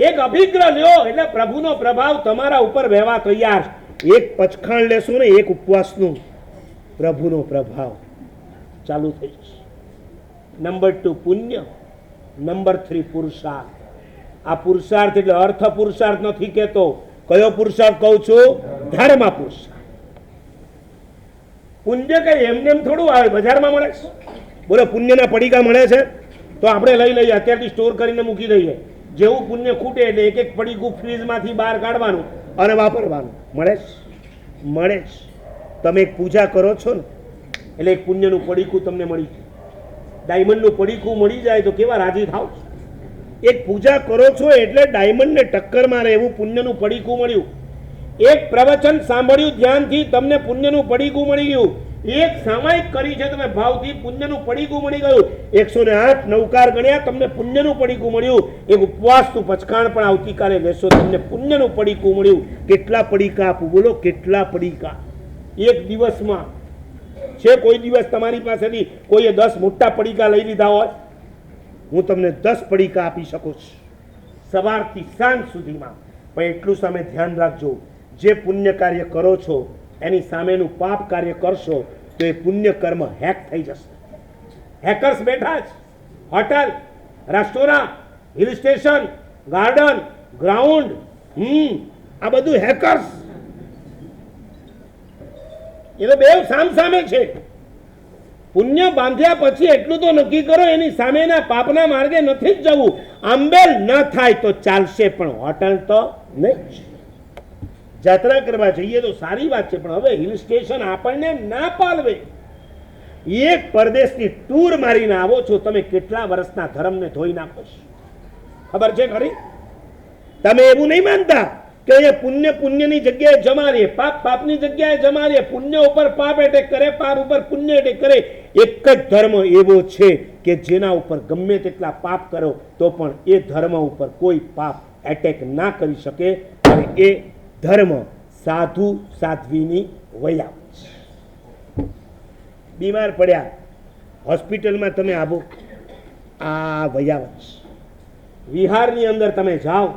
એક અભિગ્રહ લ્યો, એટલે પ્રભુનો પ્રભાવ તમારા ઉપર વહેવા તૈયાર એક પચખાણ લેશું ને, એક ઉપવાસનું પ્રભુનો પ્રભાવ ચાલુ થઈ જશે. નંબર ટુ પુણ્ય. નંબર થ્રી પુરુષાર્થ. આ પુરુષાર્થ એટલે અર્થ પુરુષાર્થ નથી કહેતો. કયો પુરુષાર્થ કહું છું? ધર્મ પુરુષાર્થ. પુણ્ય કઈ એમને એમ થોડું આવે, બજારમાં મળે છે. બોલો, પુણ્યના પડીકા મળે છે? તો આપણે લઈ લઈએ, અત્યારથી સ્ટોર કરીને મૂકી દઈએ. જેવું પુણ્ય ખૂટે એટલે એક એક પડીકું ફ્રીજમાંથી બહાર કાઢવાનું અને વાપરવાનું. મળે જ? મળે જ. તમે એક પૂજા કરો છો ને, એટલે એક પુણ્યનું પડીકું તમને મળી જાય. ડાયમંડનું પડીકું મળી જાય તો કેવા રાજી થાવ એક પૂજા કરો છો એટલે ડાયમંડને ટક્કર મારે એવું પુણ્યનું પડીકું મળ્યું. એક પ્રવચન સાંભળ્યું ધ્યાનથી તમને પુણ્યનું પડીકું મળી ગયું. એક સામાયિક કરી છે તમે ભાવથી પુણ્યનું પડીકું મળી ગયું. એકસો ને આઠ નવકાર ગણ્યા, તમને પુણ્યનું પડીકું મળ્યું. એક ઉપવાસનું પચકાણ પણ આવતીકાલે લેશો, તમને પુણ્યનું પડીકું મળ્યું. કેટલા પડીકા આપું? બોલો, કેટલા પડીકા? એક દિવસમાં. છે કોઈ દિવસ તમારી પાસેથી કોઈએ દસ મોટા પડીકા લઈ લીધા હોય? હું તમને દસ પડીકા આપી શકું છું. સવારથી સાંજ સુધીમાં. પણ એટલું સામે ધ્યાન રાખજો. જે પુણ્ય કાર્ય કરો છો એની સામેનું પાપ કાર્ય કરશો તો એ પુણ્ય કર્મ હેક થઈ જશે. હેકર્સ બેઠા જ. Hotel restaurant hill station garden ground hmm, આ બધું હેકર્સ એ તો બે સામસામે છે. પુણ્ય બાંધ્યા પછી એટલું તો નક્કી કરો, એની સામેના પાપના માર્ગે નથી જ જવું. આંબેલ ન થાય તો ચાલશે, પણ હોટલ તો નહીં. જાત્રા કરવા જઈએ તો સારી વાત છે, પણ હવે હિલ સ્ટેશન આપણને ના પાલવે. એક પરદેશની ટૂર મારીને આવો છો, તમે કેટલા વર્ષના ધર્મને ધોઈ નાખો છો? ખબર છે ખરી? તમે એવું નહીં માનતા કે એ પુણ્ય પુણ્યની જગ્યાએ જમારીએ પાપ પાપની જગ્યાએ જમારીએ પુણ્ય ઉપર પાપ એટેક કરે, પાપ ઉપર પુણ્ય એટેક કરે. એક જ ધર્મ એવો છે કે જેના ઉપર ગમે તેટલા પાપ કરો, તો પણ એ ધર્મ ઉપર કોઈ પાપ એટેક ના કરી શકે. અને એ ધર્મ, સાધુ, સાધ્વીની વયા બીમાર પડ્યા, હોસ્પિટલમાં તમે આવો. આ વયાવત વિહારની અંદર તમે જાઓ.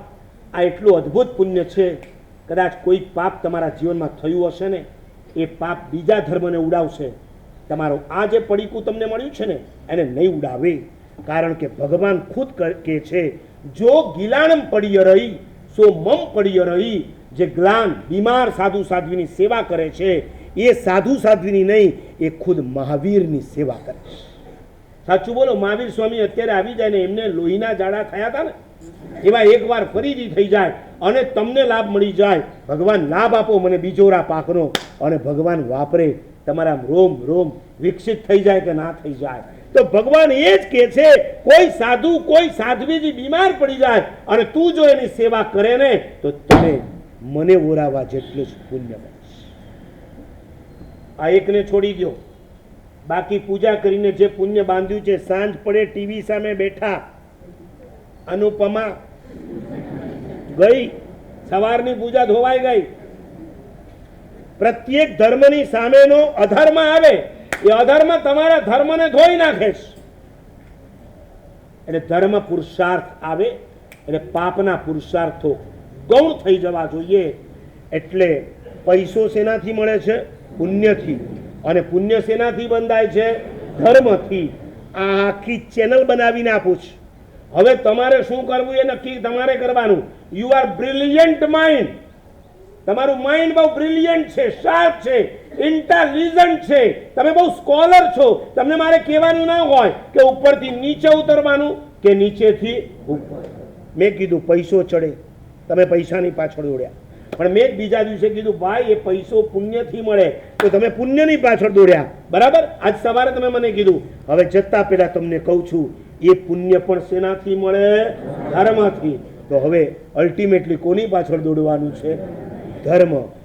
આ એટલું અદ્ભુત પુણ્ય છે. કદાચ કોઈ પાપ તમારા જીવનમાં થયું હશે ને, એ પાપ બીજા ધર્મને ઉડાવશે. તમારો આ જે પડીકું તમને મળ્યું છે ને, એને નહીં ઉડાવે. કારણ કે ભગવાન ખુદ કહે છે, જો ગિલાણમ પડીય રહી, સો મમ પડીય રહી જે ગ્લાન, બીમાર સાધુ સાધ્વીની સેવા કરે છે, એ સાધુ સાધ્વીની નહીં, એ ખુદ મહાવીરની સેવા કરે છે. સાચું બોલો, મહાવીર સ્વામી અત્યારે આવી જાય ને, એમને લોહીના જાડા થયા હતા ને, એવા એકવાર ફરીથી થઈ જાય અને તમને લાભ મળી જાય. ભગવાન લાભ આપો, મને બીજોરા પાકનો. અને ભગવાન વાપરે તમારા રોમ રોમ, વિકસિત થઈ જાય કે ના થઈ જાય. તો ભગવાન એ જ કહે છે, કોઈ સાધુ, કોઈ સાધ્વીજી બીમાર પડી જાય અને તું જો એની સેવા કરે ને, તો તને મને ઓરાવા જેટલું જ પુણ્ય મળશે. આ એકને છોડી દો બાકી પૂજા કરીને જે પુણ્ય બાંધ્યું છે, સાંજ પડે ટીવી સામે બેઠા. અનુપમા ગઈ, સવારની પૂજા ધોવાઈ ગઈ. પ્રત્યેક ધર્મની સામેનો અધર્મ આવે, એ અધર્મ તમારા ધર્મને ધોઈ નાખે છે. એટલે ધર્મ પુરુષાર્થ આવે, એટલે પાપના પુરુષાર્થો ગૌણ થઈ જવા જોઈએ. એટલે પૈસો શેનાથી મળે છે? પુણ્યથી. અને પુણ્ય શેનાથી બંધાય છે? ધર્મથી. આ આખી ચેનલ બનાવીને આપું છું. હવે તમારે શું કરવું એ નક્કી તમારે કરવાનું. યુ આર બ્રિલિયન્ટ માઇન્ડ તમારું માઇન્ડ બહુ બ્રિલિયન્ટ છે શાર્પ છે ઇન્ટેલિજન્ટ છે. તમે બહુ સ્કોલર છો. તમને મારે કહેવાનું ના હોય કે ઉપરથી નીચે ઉતરવાનું કે નીચેથી ઉપર. મેં કીધું પૈસો ચડે. તમે પૈસાની પાછળ દોડ્યા. પણ મેં બીજા દિવસે કીધું, ભાઈ, એ પૈસો પુણ્યથી મળે તો તમે પુણ્યની પાછળ દોડ્યા. બરાબર? આજ સવારે તમે મને કીધું, હવે જતા પહેલા તમને કહું છું, એ પુણ્ય પણ શેનાથી મળે? ધર્મથી. તો હવે અલ્ટિમેટલી કોની પાછળ દોડવાનું છે? ધર્મ.